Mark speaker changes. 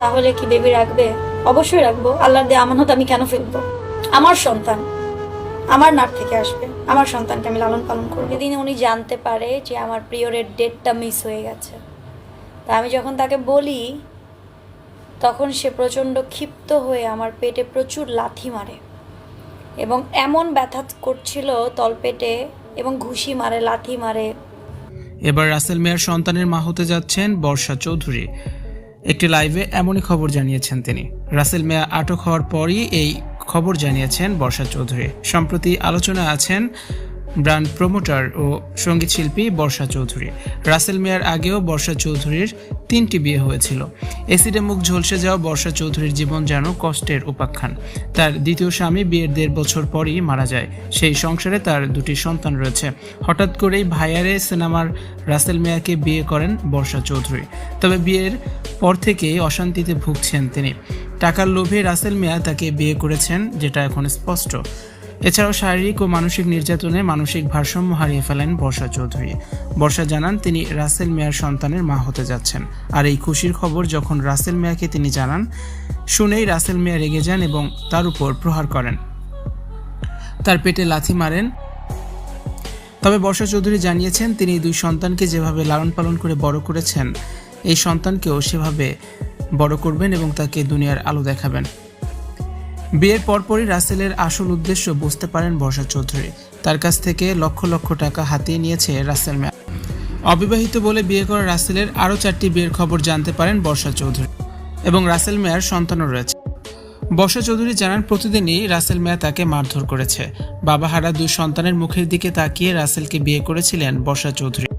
Speaker 1: তাহলে কি বেবি রাখবে? অবশ্যই রাখব। আল্লাহর দিয়ে আমানত আমি কেন ফেলব? আমার সন্তান আমার নাট থেকে আসবে। আমার সন্তানকে আমি লালন পালন করব। যেদিন উনি জানতে পারে যে আমার পিরিয়ডের ডেটটা মিস হয়ে গেছে। তা আমি যখন তাকে বলি, তখন সে প্রচণ্ড ক্ষিপ্ত হয়ে আমার পেটে প্রচুর লাথি মারে এবং এমন ব্যথা করছিল তলপেটে এবং ঘুষি মারে, লাথি মারে।
Speaker 2: এবার রাসেল মেয়ার সন্তানের মা হতে যাচ্ছেন বর্ষা চৌধুরী। একটি লাইভে এমনই খবর জানিয়েছেন তিনি। রাসেল মেয়া আটক হওয়ার পরই এই খবর জানিয়েছেন বর্ষা চৌধুরী। সম্প্রতি আলোচনা আছেন ব্র্যান্ড প্রমোটার ও সংগীত শিল্পী বর্ষা চৌধুরী। রাসেল মেয়ার আগেও বর্ষা চৌধুরীর তিনটি বিয়ে হয়েছিল। এসিডে মুখ ঝলসে যাওয়া বর্ষা চৌধুরীর জীবন যেন কষ্টের উপাখ্যান। তার দ্বিতীয় স্বামী বিয়ের দেড় বছর পরই মারা যায়। সেই সংসারে তার দুটি সন্তান রয়েছে। হঠাৎ করেই ভাইয়ারে সিনেমার রাসেল মেয়াকে বিয়ে করেন বর্ষা চৌধুরী। তবে বিয়ের পর থেকেই অশান্তিতে ভুগছেন তিনি। টাকার লোভে রাসেল মিয়া তাকে বিয়ে করেছেন, যেটা এখন স্পষ্ট। এছাড়াও শারীরিক ও মানসিক নির্যাতনে মানসিক ভারসাম্য হারিয়ে ফেলেন বর্ষা চৌধুরী। বর্ষা জানান, তিনি রাসেল মিয়ার সন্তানের মা হতে যাচ্ছেন। আর এই খুশির খবর যখন রাসেল মিয়াকে তিনি জানান, শুনেই রাসেল মিয়া রেগে যান এবং তার উপর প্রহার করেন। তার পেটে লাথি মারেন। তবে বর্ষা চৌধুরী জানিয়েছেন, তিনি দুই সন্তানকে যেভাবে লালন পালন করে বড় করেছেন, এই সন্তানকেও সেভাবে বড় করবেন এবং তাকে দুনিয়ার আলো দেখাবেন। বিয়ের পরপরই রাসেলের আসল উদ্দেশ্য বুঝতে পারেন বর্ষা চৌধুরী। তার কাছ থেকে লক্ষ লক্ষ টাকা হাতিয়ে নিয়েছে রাসেল মেয়া অবিবাহিত বলে বিয়ে করা রাসেলের আরও চারটি বিয়ের খবর জানতে পারেন বর্ষা চৌধুরী এবং রাসেল মেয়ার সন্তানও রয়েছে। বর্ষা চৌধুরী জানান, প্রতিদিনই রাসেল মেয়া তাকে মারধর করেছে। বাবা হারা দুই সন্তানের মুখের দিকে তাকিয়ে রাসেলকে বিয়ে করেছিলেন বর্ষা চৌধুরী।